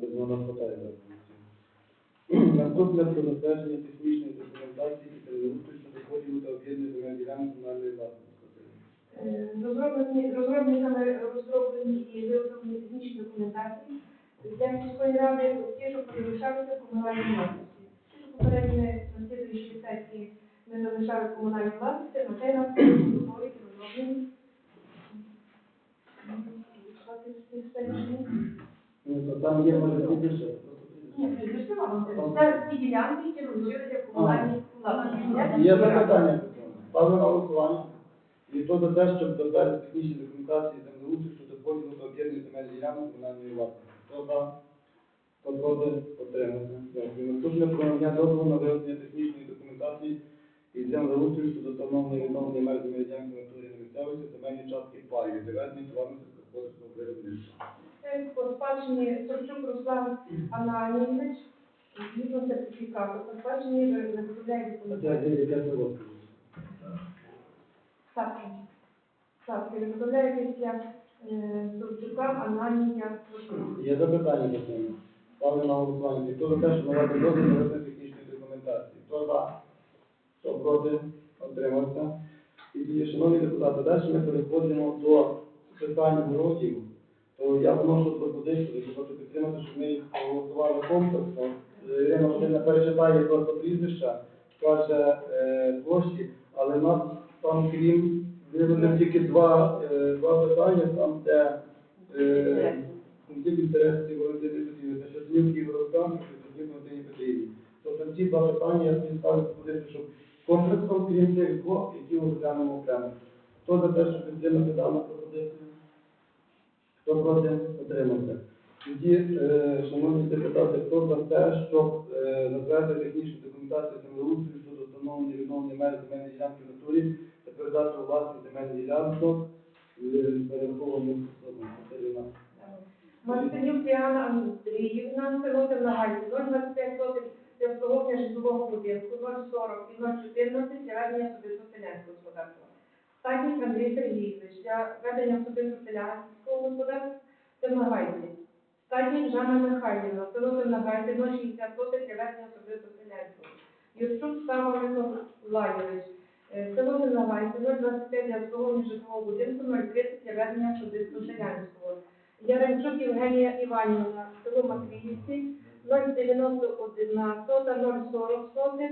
Без вона Наступне про затвердження технічної документації і переустрою щодо поділу та об'єднання земель ділянок комунальної власності. Е, Розроблені, розробниками розроблені і виготовлені технічні документації для міської ради, ті, що залишалися в комунальній власності. Ті, що попередньо на сесії не залишали в комунальній власності, на цей раз готові розроблені. Ну, то там є, може, більше. Ні, прізвище вам. Це ті ділянки, які залишилися в комунальній власності. Є запитання? Ставлю на голосування. І хто за те, щоб затвердити технічні документації землеустрою щодо поділу та об'єднання земель ділянок комунальної власності. Хто за? Хто проти? Отримався. Дякую. Наступне про надання дозволу на виготовлення технічної документації і землеустрою щодо встановлення відновлення меж земель ділянки на території місцевості земельні частки паїв, доведення товарно сільськогосподарського виробництва. Це по спадщині Сорчук Руслан Ананівич, згідно сертифікату, по спадщині документацію. після е, Сорчука Ананія. Є запитання до цього? Ставлю на голосування. Хто за те, що надати дозвіл на виробництво технічної документації? Хто за? Хто проти? Отримався. І, шановні депутати, далі ми переходимо до питань городів. То я вношу пропозицію, що хочу підтримати, щоб ми їх проголосували комплексно. Е, Ірина Васильівна перечитає просто прізвища, скаже е, площі, але в нас там, крім виявлено тільки два, е, два питання, там де конфлікт інтересів Валентини Петрівни, це Шаснівки Єврокам і Шаснівки Валентині Петрівні. Тобто ці два питання я ставлю пропозицію, щоб комплексом, крім цих двох, які розглянемо окремо. Хто за те, щоб підтримати дану пропозицію? Хто проти? Отримався. Тоді, е, шановні депутати, хто за те, щоб е, затвердити технічну документацію землеустрою щодо встановлення відновлення меж земельної ділянки в натурі та передачу у власність земельної ділянки е, перерахованих особам. Мартинюк Діана Андріївна, село Тернагальці, 025 сотень для обслуговування житлового будинку, 040 і 014 для ведення селянського господарства. Статник Андрій Сергійович для ведення особистого селянського господарства Тернагальці. Статник Жанна Михайлівна, село Тернагальці, 060 сотень для ведення особистого селянського. Юрчук Сава Миколаєвич, е, село Тернагальці, 025 для обслуговування житлового будинку, 030 для ведення особистого селянського. Яремчук Євгенія Іванівна, село Матвіївці, 091 сота, 040 сотих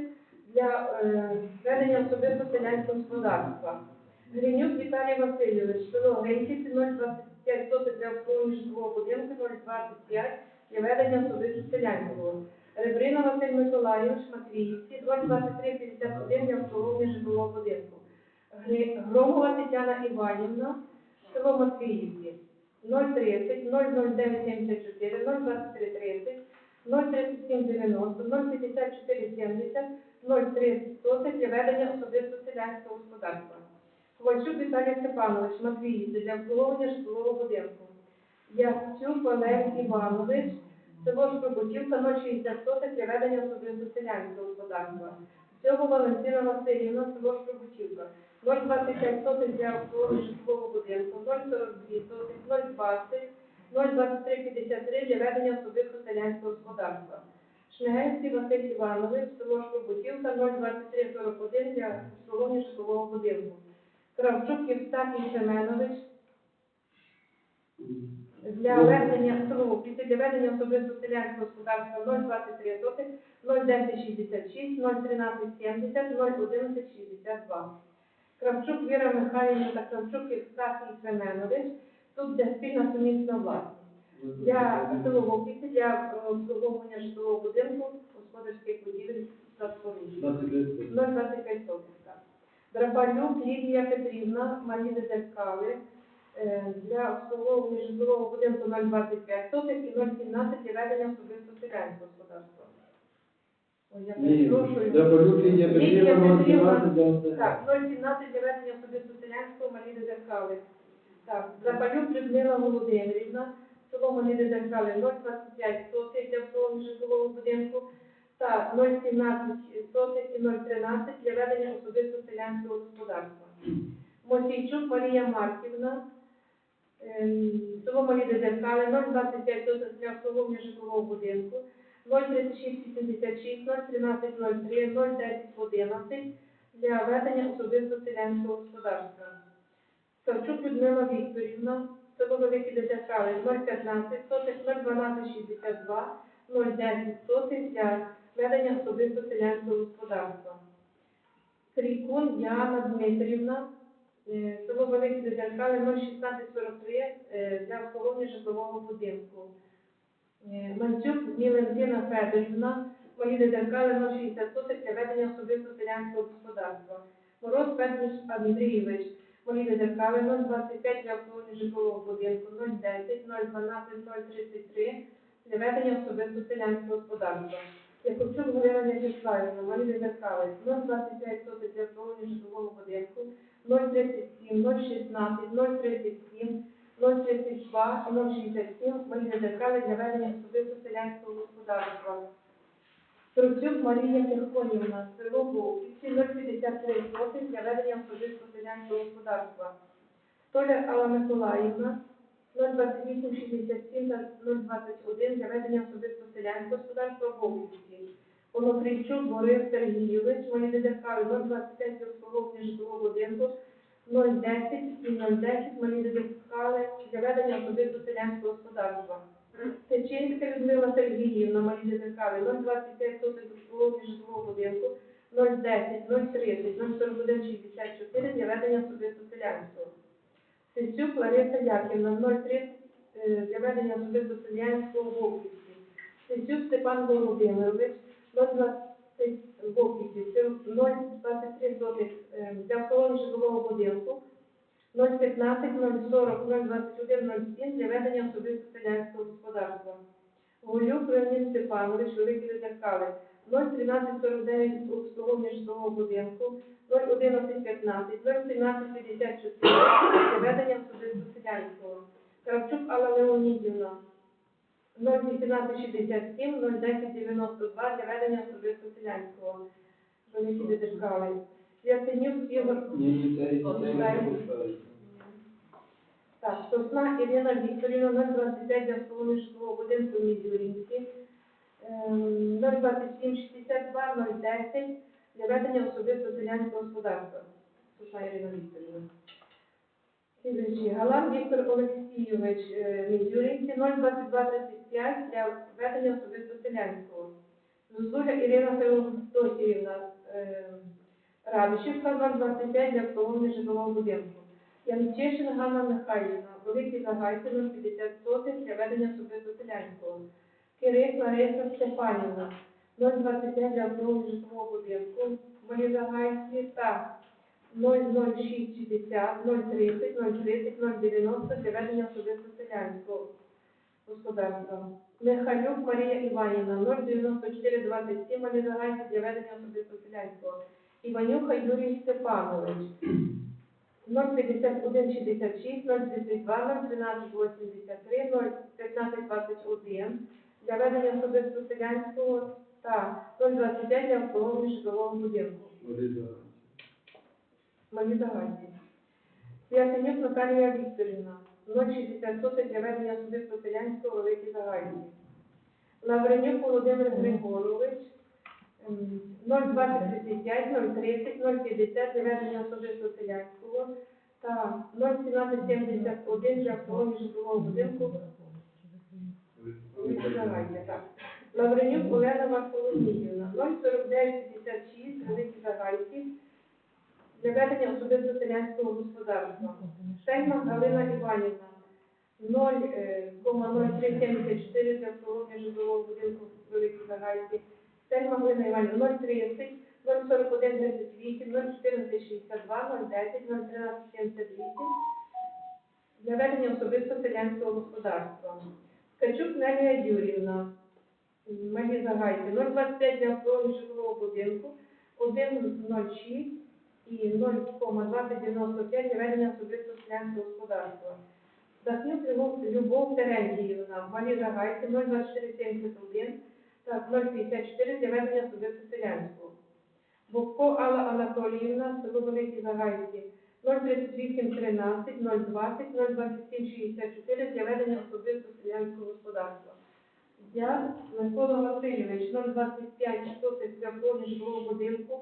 для е, ведення особисто селянського господарства. Гринюк Віталій Васильович, село Гриньківці, 025 сотих для обслуговування житлового будинку, 025 для ведення особисто селянського. Ребрина Василь Миколайович, Матвіївці, 02351 для обслуговування житлового будинку. Громова Тетяна Іванівна, село Матвіївці, 030, 00974, 02330, 03790, 05470, 030 для ведення особисто селянського господарства. Ковальчук Віталій Степанович, Матвіївці для обслуговування житлового будинку. Яцюк Олег Іванович, село Шкоботівка, 060 для ведення особисто селянського господарства. Цього Валентина Васильівна, село Шкоботівка, 025 сотень для обслуговування житлового будинку, 042 сотень, 020, 02353 для ведення особисто селянського господарства. Шмигельський Василь Іванович, село Шкобутівка, 02341 для обслуговування житлового будинку. Кравчук Євстахій Семенович для ведення село після для ведення особисто селянського господарства 023 сотих, 01066, 01370, 01162. Кравчук Віра Михайлівна та Кравчук Євстахій Семенович. Тут де спільна сумісна власність. Для селового після для е, обслуговування житлового будинку, господарських будівель споруд. 0,25 сотих, так. Драпалюк Лідія Петрівна, Малі Дедеркали, е, для обслуговування житлового будинку 0,25 сотих і 0,17 для ведення особисто селянського господарства. Ой, я Ні, перепрошую. Драпалюк Лідія Лідія Петрівна, Петрівна, 0,17 Так, 0,17 для ведення особисто селянського Малі Дедеркали. Так, Драпалюк Людмила Володимирівна, село Малі Дедеркали, 0,25 сотих для обслуговування житлового будинку та 0,17 сотих і 0,13 для ведення особисто селянського господарства. Мосійчук Марія Марківна, Ем, Село Малі Дезеркали, 025 соток для обслуговування житлового будинку, 03686, 01303, 01011 для ведення особисто селянського господарства. Савчук Людмила Вікторівна, село Великі Дезеркали, 015 соток, 01262, 010 соток для ведення особисто селянського господарства. Крікун Яна Дмитрівна, е, село Великі Дезеркали, 01643 е, для обслуговування житлового будинку. Е, Манцюк Мілентина Федорівна, Малі Дезеркали, 060 соток для ведення особисто селянського господарства. Мороз Петрович Андрійович, Малі Дезеркали, 025 для обслуговування житлового будинку, 010, 012, 033 для ведення особисто селянського господарства. Якубчук Галина Вячеславівна, Малі Дезеркали, 025 соток для обслуговування житлового будинку, 037, 016, 037, 032 і 067 Малі Дезеркали для ведення особисто селянського господарства. Труцюк Марія Тихонівна, село Вовківці, 053 соток для ведення особисто селянського господарства. Столяр Алла Миколаївна, 02867 та 021 для ведення особисто селянського господарства в Вовківці. Онопрійчук Борис Сергійович, Малі Дедеркали, 025 для обслуговування житлового будинку, 010 і 010 Малі Дедеркали для ведення особисто селянського господарства. Течинська Людмила Сергіївна, Малі Дедеркали, 025 соток обслуговування житлового будинку, 010, 030, 041, 64 для ведення особисто селянського. Сесюк Лариса Яківна, 030 е, для ведення особисто селянського Вовківці. Сесюк Степан Володимирович, 020 в Вовківці, 023 сотих е, для обслуговування житлового будинку, 015, 040, 021, 07 для ведення особисто селянського господарства. Голюк Леонід Степанович, Великі Дезеркали, 01349 обслуговування житлового будинку, 01115, 01754 для ведення особисто селянського. Кравчук Алла Леонідівна, 01867, 01092 для ведення особисто селянського. Великі Дезеркали. Ясенюк Ігор Ні, це і так, Сосна Ірина Вікторівна, 025 для житлового будинку ем, 02762, 010 для ведення особисто селянського господарства. Сосна Ірина Вікторівна. Слідуючий. Галан Віктор Олексійович, е, Мізюрінці, 02235 для ведення особисто селянського. Зозуля Ірина Феодосіївна, е, Радишівка, 025 для обслуговування житлового будинку. Янчишин Ганна Михайлівна, Великий Загайці, 050 сотих для ведення особисто селянського. Кирик Лариса Степанівна, 025 для житлового будинку. Малі та 00660, 030, 030, 090 для ведення особисто селянського господарства. Михайлюк Марія Іванівна, 09427, Малі Загайці для ведення особисто селянського. Іванюха Юрій Степанович, 05166, 032, 01383, 01521 для ведення особисто селянського та 025 для обслуговування житлового будинку. Малі загальні. Ясенюк Наталія Вікторівна, 060 соток для ведення особисто селянського великі загальні. Лавренюк Володимир Григорович, ем, 02035, 030, 050 для ведення особисто селянського та 01771 для обслуговування житлового будинку великі загальні. Так. Лавренюк Олена Варфоломіївна, 04956 великі загальні для ведення особисто селянського господарства. Штельман Галина Іванівна, е, 0,0374 для обслуговування житлового будинку в Великій Загальці. Штельман Галина Іванівна, 030, 041 38, 014 62, 010, 013 78 для ведення особисто селянського господарства. Ткачук Нелія Юрівна, Малі Загайці, 025 для обслуговування житлового будинку, 106 і 0,2095 для ведення особисто селянського господарства. Дахнюк Любов, Терентіївна, Малі Загайці, 02471 та 054 для ведення особисто селянського. Бобко Алла Анатоліївна, село Великі Загайці, 03813, 020, 02764 для ведення особистого селянського господарства. Я, Микола Васильович, 025 сотих для обслуговування житлового будинку,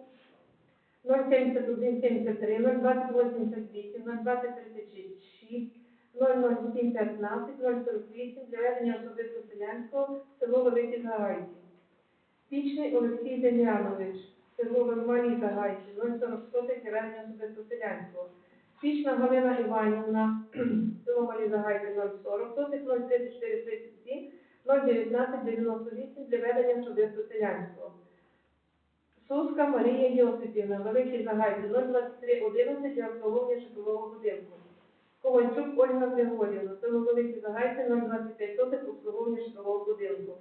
07173, 02088, 02036, 00715, 048 для ведення особисто селянського, село Великі Загайці. Пічний Олексій Дем'янович, село Малі Загайці, 040 сотих для ведення. Пічна Галина Іванівна, село Малі Загайці, 040 сотих, 03437, 01998 для ведення особисто селянського. Суска Марія Йосипівна, Великий Загайці, 02311 для обслуговування житлового будинку. Ковальчук Ольга Григорівна, село Великі Загайці, 025 сотих обслуговування житлового будинку.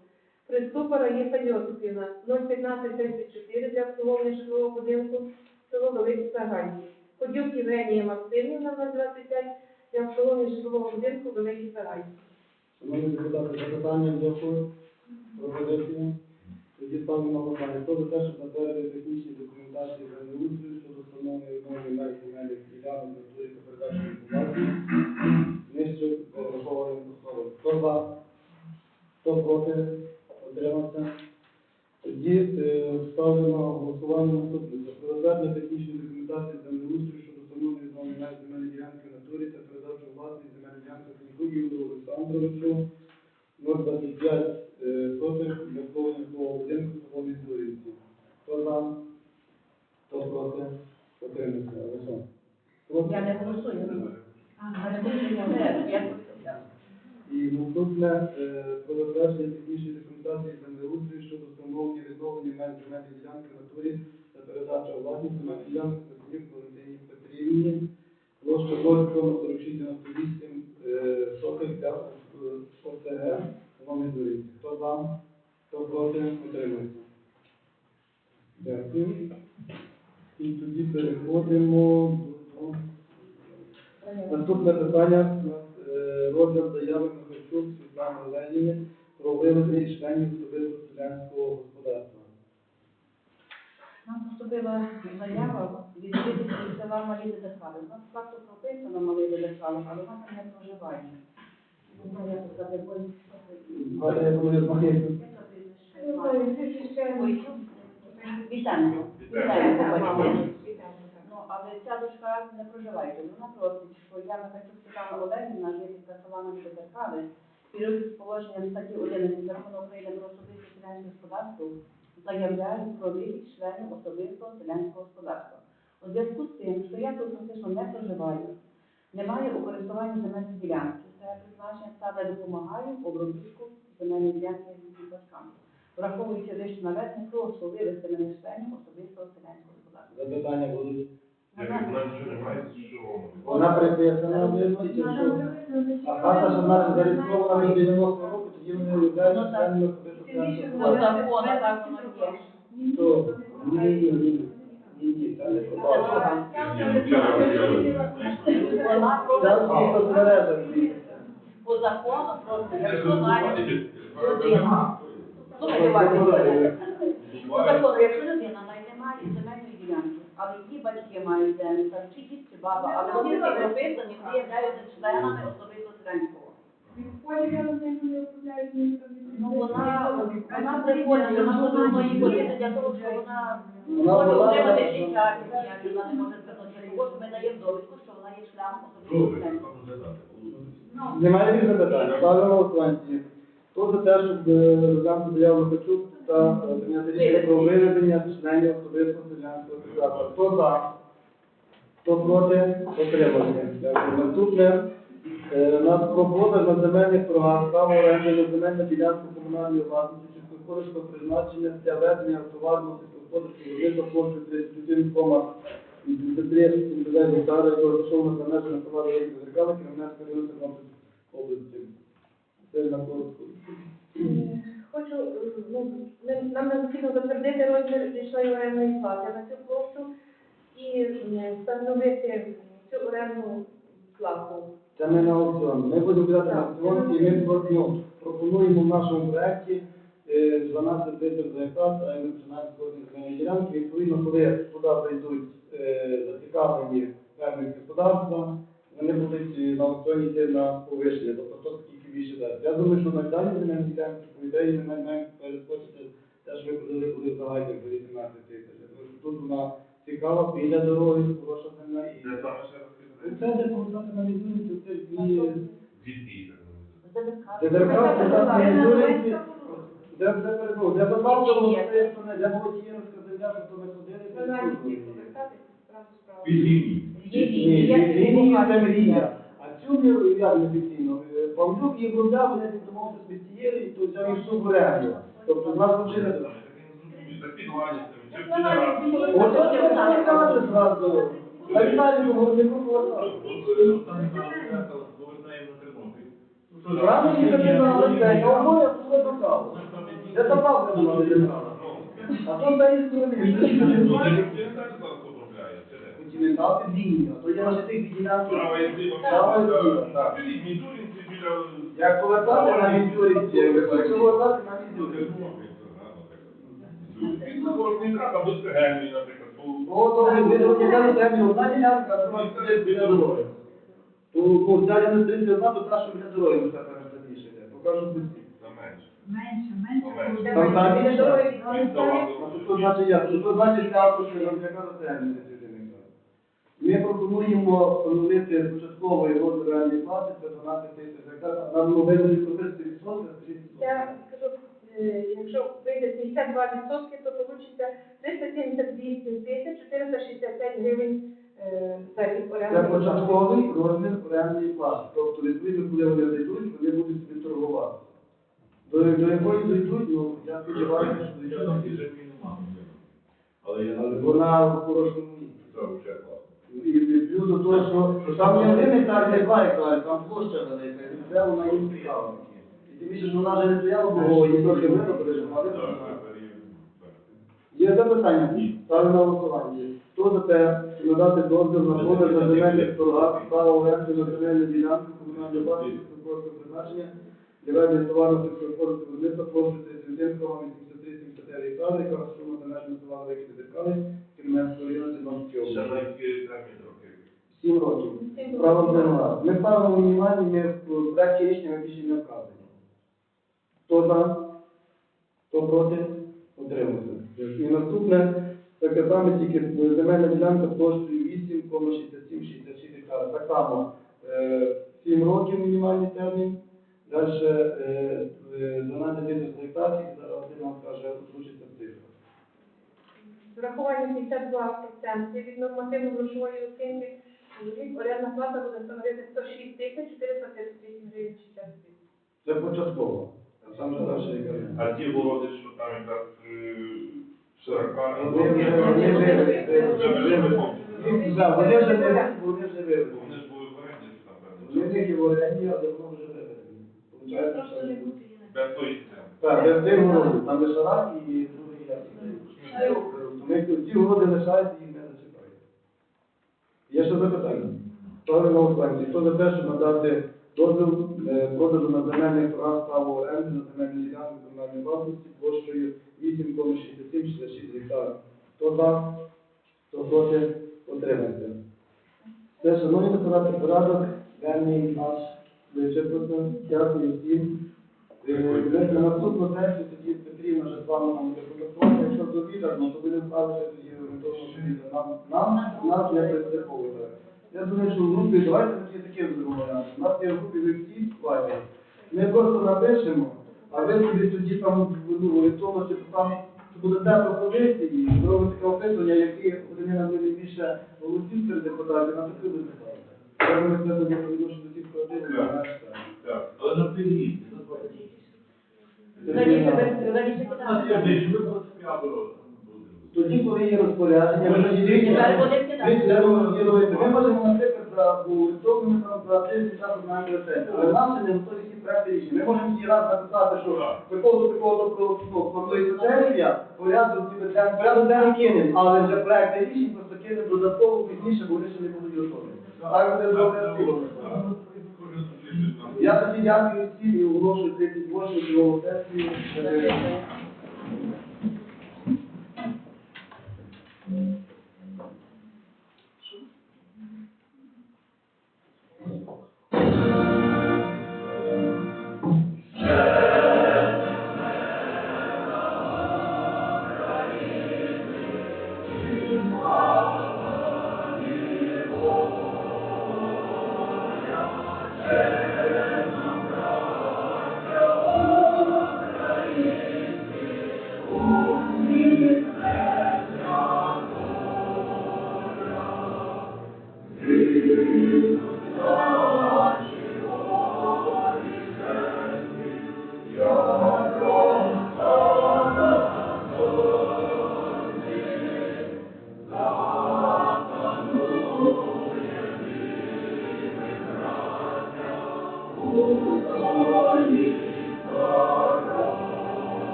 Приступа Раїса Йосипівна, 01534 для обслуговування житлового будинку, село Великі Загайці. Ходюк Євгенія Максимівна, 025 для обслуговування житлового будинку Великі Загайці. Шановні депутати, запитання, дякую. Пропозиції. Тоді ставлю на голосування. Хто за те, щоб затвердити технічні документації землеустрою щодо встановлення відновлення меж земельних ділянок на території та передачі інформації, нижче перерахованим особам. Хто за? Хто проти? Утримався? Тоді е, ставлю на голосування наступне. Про затвердження технічної документації землеустрою щодо встановлення відновлення меж земельної ділянки в натурі та передачу власної земельної ділянки Фінку Юрію Олександровичу 025 е, сотих для свого будинку в село Вікторівці. Хто за? Хто проти? Утримався. Олександр. Я не голосую. А, не голосую, І наступне е, про затвердження технічної документації землеустрою щодо встановлення відновлення меж земельної ділянки в натурі та передача власність земельної ділянки Петрів Валентині Петрівні. Площа 0,4698 е, для е, ОТГ Новій Доріці. Хто за? Хто проти? Утримується. Дякую. І тоді переходимо до... Наступне питання розгляд заяви Михайчук Світлани Оленівни про виведення членів особисто селянського господарства. Нам поступила заява від жителів села Малі Дедехали. У нас факту прописано Малі Дедехали, але вона не проживає. Ну, я тут заберу. Галя, я думаю, знаю. Але ця дочка не проживає. Вона просить, що я Михайлюк Світлана Олегівна, Малі Дедехали, спільно з положенням статті 11 Закону України про особисте селянське господарство, заявляю про вихід членів особистого селянського господарства. У зв'язку з тим, що я тут фактично не проживаю, немає у користуванні земельної ділянки, це призначення саме допомагаю обробітку земельної ділянки з батькам. Враховуючи вище наведення, прошу вивести мене членів особистого селянського господарства. Запитання будуть. Вона приписана в чи що? А хата, що вона зареєстрована від 90 року, тоді вони виявляють членами особисто По закону так воно є. То, ні, ні, це не просто по закону просто, якщо навіть людина. Слухайте, уважно. По закону, якщо людина навіть не має земельної ділянки, але батьки мають землю, там, чи дід, чи баба, але вони всі прописані, всі являються членами особисто селянського. Ну, вона, вона приходить, вона потрібно її ходити для того, що вона Вона може отримати вона- життя, як вона не може звернутися. Також ми даємо довідку, що вона є членом особисто селянського. Немає більше питань. Ставлю на голосування. Хто за те, щоб е, розглянути заяву Михайчук та е, прийняти рішення про виведення членів особистого селянського господарства? Хто за? Хто проти? Дякую. Наступне. е, У нас про на земельних торгах право оренди на земельну ділянку комунальної власності сільськогосподарського призначення для ведення товарного сільськогосподарського виробництва площею 31,83 гектара, яка розташована за межами Великих Зеркала, Кременецького району Тернопільської області. Це на коротко. Хочу, е, ну, нам необхідно затвердити розмір річної орендної плати на цю площу і встановити цю орендну плату. Це ми на аукціон. Ми будемо брати на аукціон і ми ну, пропонуємо в нашому проєкті е, 12 тисяч за гектар, а ми починаємо земельної ділянки. Відповідно, коли туди прийдуть е, зацікавлені фермерські господарства, вони будуть е, на аукціоні йти на повищення, тобто хто скільки більше дасть. Я думаю, що на дані земельні ділянки, по ідеї, ми маємо перескочити те, що ви подали, в загальні по 18 тисяч. Тут вона цікава, біля дороги, хороша земля і... Де саме ще Ну? Це де відмінці, це їх так називають? Це Де це так, Це на відмінці, Новинська де, де, де, ну, де Базарчево, це, де було Кіровська земля, що то ми ходили, це Вона тут. повертатися справу справу. Від лінії. Є Ні, лінії, це мрія. А цю міру я не офіційно. Е, Павлюк її брудав, вони домовився з місцією, то всю в оренду. Тобто нас вже не Так Ну, вона підвалюється. відмінила. От це не сказати зразу. На Віталію. Рано їхати на забрав не мали. А то та і. Континентал під а то я на тих ділянках. Права і зліва. Мізуринці біля... Як повертати на на Мізуринці. Від Заборника або Стригельної, наприклад, то видали, яка землю, одна. То, та, що біля дороги, так раніше йде. Покажу пусті. Там менше. Менше. Там так більше? то значить? То, то значить так, що нам яка за землю Ми пропонуємо встановити початково його земельні плати, це 12 тисяч гектар, нам ну, вивели прописати відсотки, скажіть. Е, якщо вийде 52%, то вийде 378 тисяч 465 гривень е, за рік Це оренди. початковий розмір орендної плати. Тобто, відповідно, коли вони зайдуть, вони будуть собі торгувати. До, до якої зайдуть, ну, я сподіваюся, що Я там і землі нема. Але я Але вона в хорошому місці. Це вже класно. І плюс до того, що, що там не один гектар, не два гектари, там площа велика, і це вона їм стояла. Тим більше, що вона вже не стояла, бо її трохи вона- тепер є. Запитання? Ставлю на голосування. Хто за те, щоб надати дозвіл на продаж на земельних торгах, право оренди на земельну ділянку комунальної власності сільськогосподарського призначення для ведення товарного сільськогосподарського виробництва площею 31 83 гектари, яка сума за межами села Великі Деркали, Кремлівського району трохи. Сім років. Право зерна. Ми ставимо мінімальні, ми в проекті рішення ми більше не вказуємо. Хто за? Хто проти? Утримується. І наступне, таке саме, тільки земельна ділянка площею 8,6766 гектара. Так само, е, 7 років мінімальний термін. Далі е, е, 12 тисяч гектар, і зараз Василь вам скаже, озвучиться цифра. З урахуванням 52% від нормативно-грошової оцінки рік орендна плата буде становити 106 тисяч 438 гривень 60 гривень. Це початково. А там же далі яка. А ті городи, що там якраз е, широка, Вони вже. Їх- не вони вже вивели. Вони ж були в оренді, там Вони певно. в і оренді, а давно вже вивели. Без тої системи. Так, без тих городів. Там лишарак і другий. Ми ті городи лишаються, їх не зачіпають. Є ще запитання? Ставлю на голосування. Хто за те, щоб надати дозвіл е, продажу на земельних торгах право оренди на земельні ділянки комунальної власності площею 8,6766 гектарів. Хто за? Хто проти? Утримайте. Це, шановні депутати, порядок денний наш вичерпався. Дякую всім. Е, На наступну сесію тоді Петрівна вже з вами нам буде. Якщо довіра, ну, то будемо ставити тоді орієнтовно довіра. Нам, нам, нас не принципово. Я думаю, що в групі, давайте тоді таке зробимо. У нас є в групі ви всі складі. Ми просто напишемо, а ви собі тоді там ну, орієнтовно, чи там будете пропозиції, зробите таке опитування, які один на більше голосів серед депутатів, на таке буде. Я думаю, це буде по відношенню до тих складів, Так. Але на північ. Раніше без- раніше кидали. Тоді, коли є розпорядження, ми це можемо, наприклад, урядовими там за на сесію. Але нам ще не готові всі проекти рішення. Ми можемо ті раз написати, що такого до такого ну, планується сесія, порядок денний кинемо, але вже проекти рішень просто кинемо додатково пізніше, бо вони ще не будуть готові. Так буде добре. Я тоді дякую всім і оголошую 38 сесію.